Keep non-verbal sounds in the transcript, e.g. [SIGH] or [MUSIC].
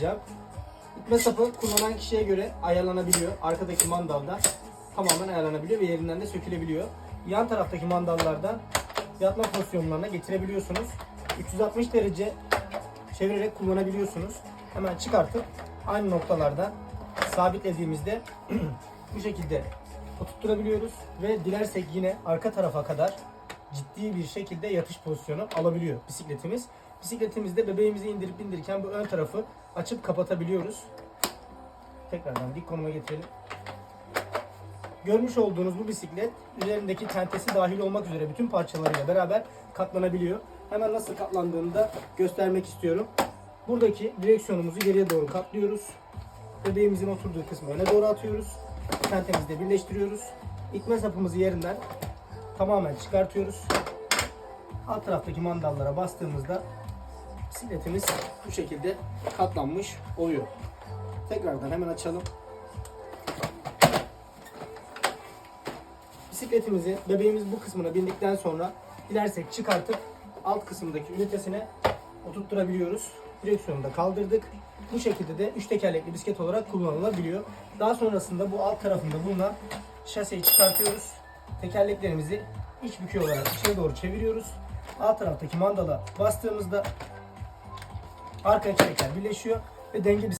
anlatacağım. İtme sapı kullanan kişiye göre ayarlanabiliyor. Arkadaki mandalda tamamen ayarlanabiliyor ve yerinden de sökülebiliyor. Yan taraftaki mandallardan yatma pozisyonlarına getirebiliyorsunuz. 360 derece çevirerek kullanabiliyorsunuz. Hemen çıkartıp aynı noktalarda sabitlediğimizde [CLEARS THROAT] bu şekilde oturtturabiliyoruz ve dilersek yine arka tarafa kadar ciddi bir şekilde yatış pozisyonu alabiliyor bisikletimiz. Bisikletimizde bebeğimizi indirip bindirirken bu ön tarafı açıp kapatabiliyoruz. Tekrardan dik konuma getirelim. Görmüş olduğunuz bu bisiklet üzerindeki tentesi dahil olmak üzere bütün parçalarıyla beraber katlanabiliyor. Hemen nasıl katlandığını da göstermek istiyorum. Buradaki direksiyonumuzu geriye doğru katlıyoruz. Bebeğimizin oturduğu kısmı öne doğru atıyoruz. Tentemizle birleştiriyoruz. İtme sapımızı yerinden tamamen çıkartıyoruz. Alt taraftaki mandallara bastığımızda bisikletimiz bu şekilde katlanmış oluyor. Tekrardan hemen açalım. Bisikletimizi bebeğimiz bu kısmına bindikten sonra dilersek çıkartıp alt kısımdaki ünitesine oturtturabiliyoruz. Direksiyonu da kaldırdık. Bu şekilde de üç tekerlekli bisiklet olarak kullanılabiliyor. Daha sonrasında bu alt tarafında bulunan şaseyi çıkartıyoruz. Tekerleklerimizi iç bükü olarak içeri doğru çeviriyoruz. Alt taraftaki mandala bastığımızda arka teker birleşiyor ve denge